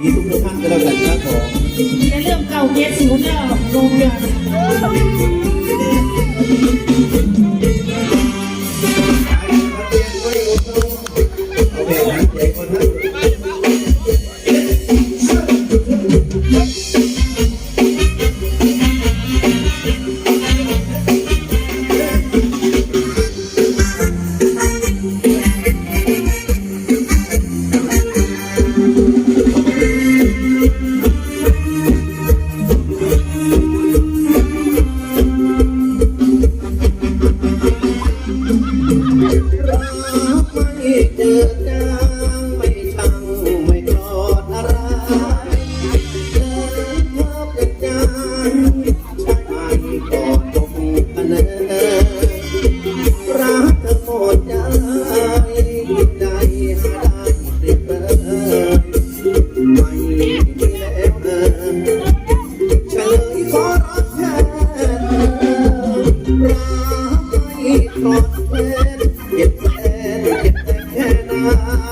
มีทุกท่านก็แล้วกันครับผมในเรื่องเก่าเกศูนย์เนี่ยลงเนี่ย เก็บแค้นเก็บแต่แค่น้